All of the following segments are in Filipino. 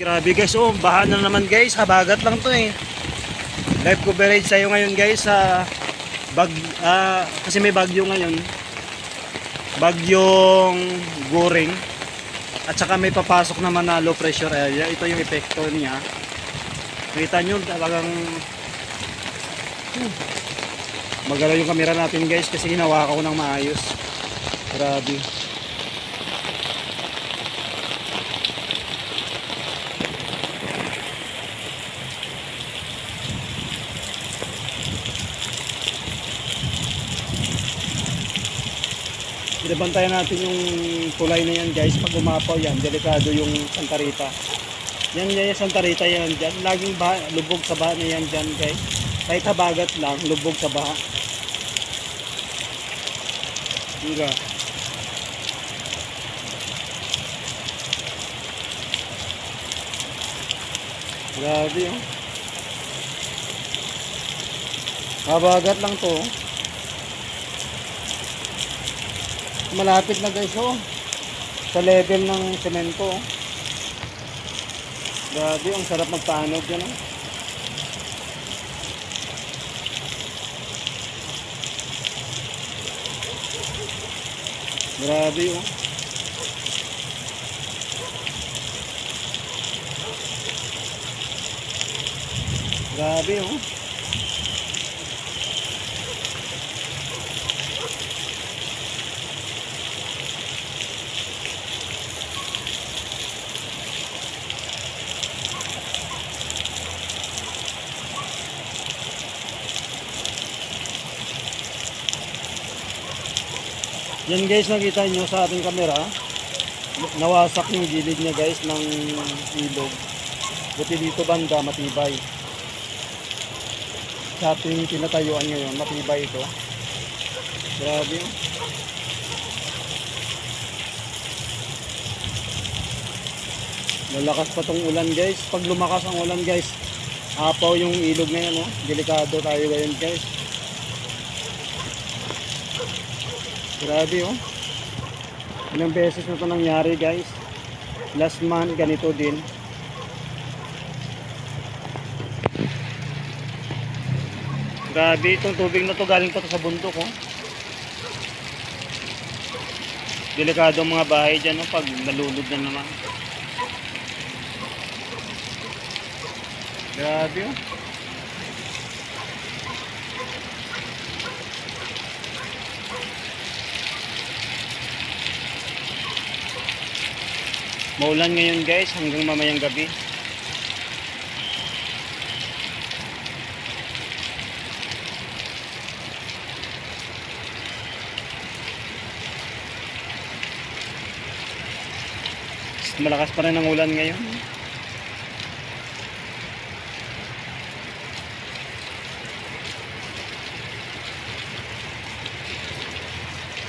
Grabe guys, oh, baha na naman guys, habagat lang to eh. Live coverage sa'yo ngayon guys sa bag, ah, kasi may bagyo ngayon. Bagyong goring. At saka may papasok naman na low pressure area. Ito yung epekto niya. Kita nyo talagang hmm, magalaw yung camera natin guys kasi hinawakan ko ng maayos. Grabe. Binabantayan natin yung kulay na yan guys. Pag umapaw yan, delikado yung Santa Rita. Yan yan yung Santa Rita yan dyan. Laging baha, lubog sa baha na yan dyan guys. Kahit habagat lang, lubog sa baha. Diba? Grabe oh. Habagat lang to. oh. Malapit na guys oh. Sa level ng semento. oh. Grabe, ang sarap magpaanod yan oh. Grabe oh. Grabe oh. Yan guys, nakita nyo sa ating kamera. Nawasak yung gilid niya guys ng ilog. Buti dito banda, matibay. Sa ating tinatayuan ngayon, matibay ito. Grabe. Lalakas pa tong ulan guys. Pag lumakas ang ulan guys, apaw yung ilog na yan. Oh. Delikado tayo ngayon guys. Grabe oh. Ilang beses na ito nangyari guys. Last month ganito din. Grabe itong tubig na to galing pa to sa bundok oh. Delikado mga bahay dyan oh, pag nalulod na naman. Grabe oh. Maulan ngayon guys hanggang mamayang gabi. Malakas pa rin ang ulan ngayon.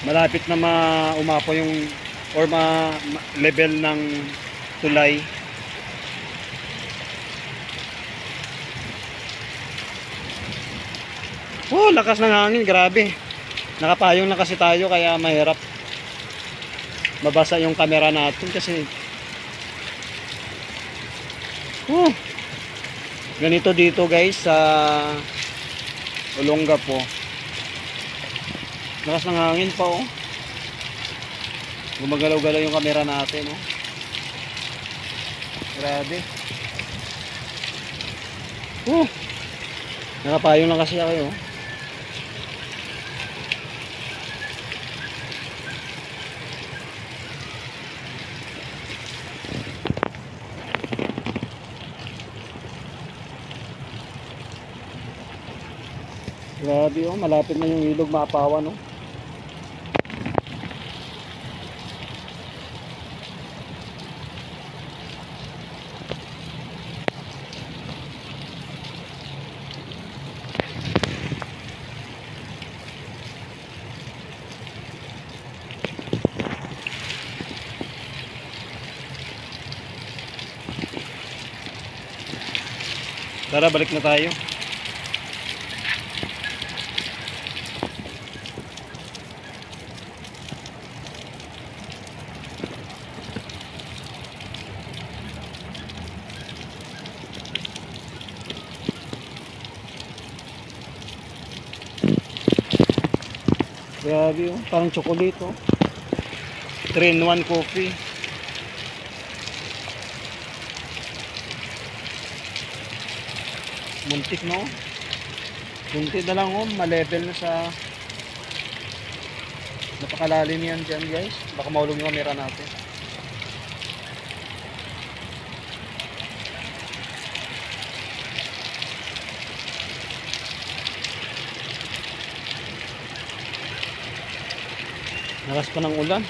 Malapit na maumapo yung or ma, level ng tulay. Oh, lakas ng hangin, grabe. Nakapayong na kasi tayo kaya mahirap mabasa yung camera natin kasi Oh. Ganito dito guys sa Olonga po. Lakas ng hangin pa oh. Gumagalaw-galaw yung camera natin, oh. Grabe. Oh. Nakapayong lang kasi ako, oh. Grabe, oh. Malapit na yung ilog maapawan, oh. Tara, balik na tayo. Grabe oh, parang chocolate oh. 3 in 1 coffee. Muntik no? Muntik na lang oh, ma-level na sa Napakalalim yan dyan guys. Baka maulog yung camera natin. Nakas pa ng ulan.